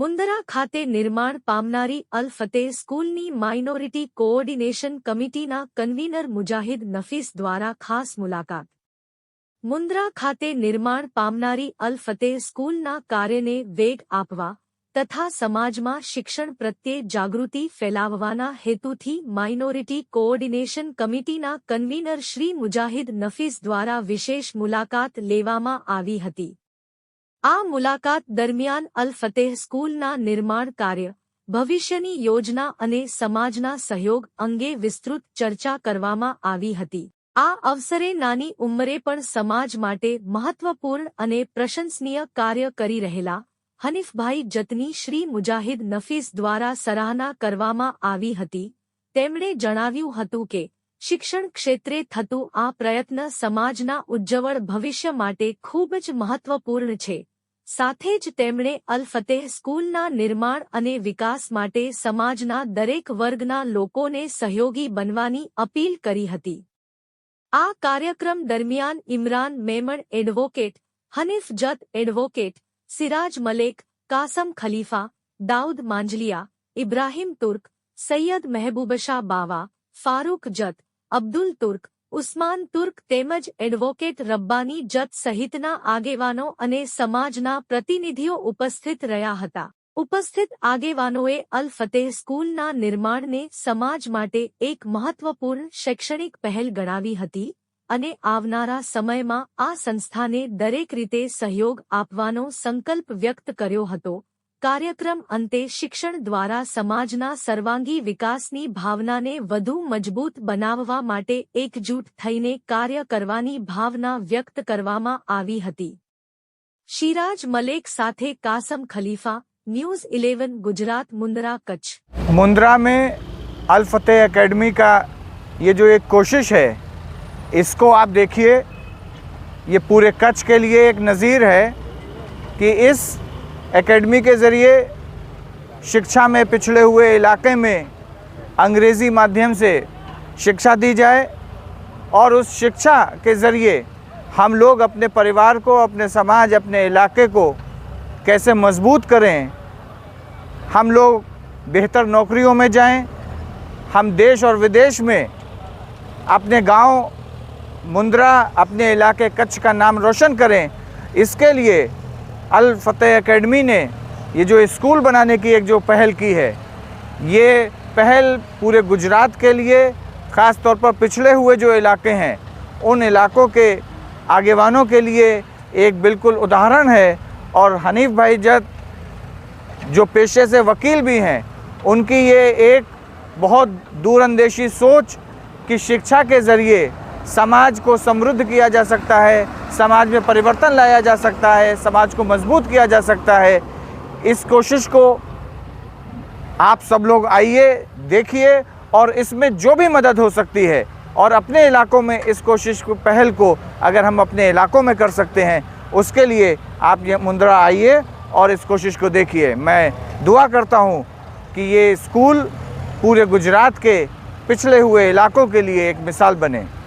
મુંદરા ખાતે નિર્માણ પામનારી અલફતે સ્કૂલની માઇનોરિટી કોઓર્ડિનેશન કમિટીના કન્વીનર મુજાહિદ નફીસ દ્વારા ખાસ મુલાકાત મુંદરા ખાતે નિર્માણ પામનારી અલફતે સ્કૂલના કાર્યને વેગ આપવા તથા સમાજમાં શિક્ષણ પ્રત્યે જાગૃતિ ફેલાવવાના હેતુથી માઇનોરિટી કોઓર્ડિનેશન કમિટીના કન્વીનર શ્રી મુજાહિદ નફીસ દ્વારા વિશેષ મુલાકાત લેવામાં આવી હતી આ મુલાકાત દરમિયાન અલફતેહ સ્કૂલના નિર્માણ કાર્ય ભવિષ્યની યોજના અને સમાજના સહયોગ અંગે વિસ્તૃત ચર્ચા કરવામાં આવી હતી આ અવસરે નાની ઉંમરે પણ સમાજ માટે મહત્વપૂર્ણ અને પ્રશંસનીય કાર્ય કરી રહેલા હનીફભાઈ જતની શ્રી મુજાહિદ નફીસ દ્વારા સરાહના કરવામાં આવી હતી તેમણે જણાવ્યું હતું કે શિક્ષણ ક્ષેત્રે થતું આ પ્રયત્ન સમાજના ઉજ્જવળ ભવિષ્ય માટે ખૂબ જ મહત્વપૂર્ણ છે સાથે જ તેમણે અલફતેહ સ્કૂલના નિર્માણ અને વિકાસ માટે સમાજના દરેક વર્ગના લોકોને સહયોગી બનવાની અપીલ કરી હતી આ કાર્યક્રમ દરમિયાન ઇમરાન મેમણ એડવોકેટ હનીફ જત એડવોકેટ સિરાજ મલેક કાસમ ખલીફા દાઉદ માંજલિયા ઇબ્રાહીમ તુર્ક સૈયદ મહેબૂબશા બાવા ફારૂક જત અબ્દુલ તુર્ક ઉસ્માન તુર્ક તેમજ એડવોકેટ રબ્બાની જત સહિતના આગેવાનો અને સમાજના પ્રતિનિધિઓ ઉપસ્થિત રહ્યા હતા ઉપસ્થિત આગેવાનોએ અલ ફતેહ સ્કૂલના નિર્માણને સમાજ માટે એક મહત્વપૂર્ણ શૈક્ષણિક પહેલ ગણાવી હતી અને આવનારા સમયમાં આ સંસ્થાને દરેક રીતે સહયોગ આપવાનો સંકલ્પ વ્યક્ત કર્યો હતો कार्यक्रम انتهै शिक्षण द्वारा समाजना सर्वांगी विकासनी भावना ने વધુ મજબૂત બનાવવા માટે એક जुट થઈને કાર્ય કરવાની ભાવના વ્યક્ત કરવામાં આવી હતી. શિરાજ મલેક સાથે કાસમ ખલીફા ન્યૂઝ 11 ગુજરાત મુંદ્રા કચ્છ. મુંદ્રા મે અલફતેય એકેડમી કા યે જો એક કોશિશ હે ઇસકો આપ દેખીએ યે પૂરે કચ્છ કે લિયે એક નઝીર હે કે ઇસ एकेडमी के ज़रिए शिक्षा में पिछड़े हुए इलाके में अंग्रेज़ी माध्यम से शिक्षा दी जाए और उस शिक्षा के ज़रिए हम लोग अपने परिवार को अपने समाज अपने इलाके को कैसे मजबूत करें हम लोग बेहतर नौकरियों में जाएं, हम देश और विदेश में अपने गांव मुंद्रा अपने इलाके कच्छ का नाम रोशन करें इसके लिए अल फ़तेह अकेडमी ने ये जो स्कूल बनाने की एक जो पहल की है ये पहल पूरे गुजरात के लिए ख़ास तौर पर पिछड़े हुए जो इलाके हैं उन इलाकों के आगेवानों के लिए एक बिल्कुल उदाहरण है और हनीफ भाई जत जो पेशे से वकील भी हैं उनकी ये एक बहुत दूरंदेशी सोच की शिक्षा के ज़रिए समाज को समृद्ध किया जा सकता है समाज में परिवर्तन लाया जा सकता है समाज को मजबूत किया जा सकता है इस कोशिश को आप सब लोग आइए देखिए और इसमें जो भी मदद हो सकती है और अपने इलाकों में इस कोशिश को पहल को अगर हम अपने इलाकों में कर सकते हैं उसके लिए आप ये मुंद्रा आइए और इस कोशिश को देखिए मैं दुआ करता हूँ कि ये स्कूल पूरे गुजरात के पिछले हुए इलाकों के लिए एक मिसाल बने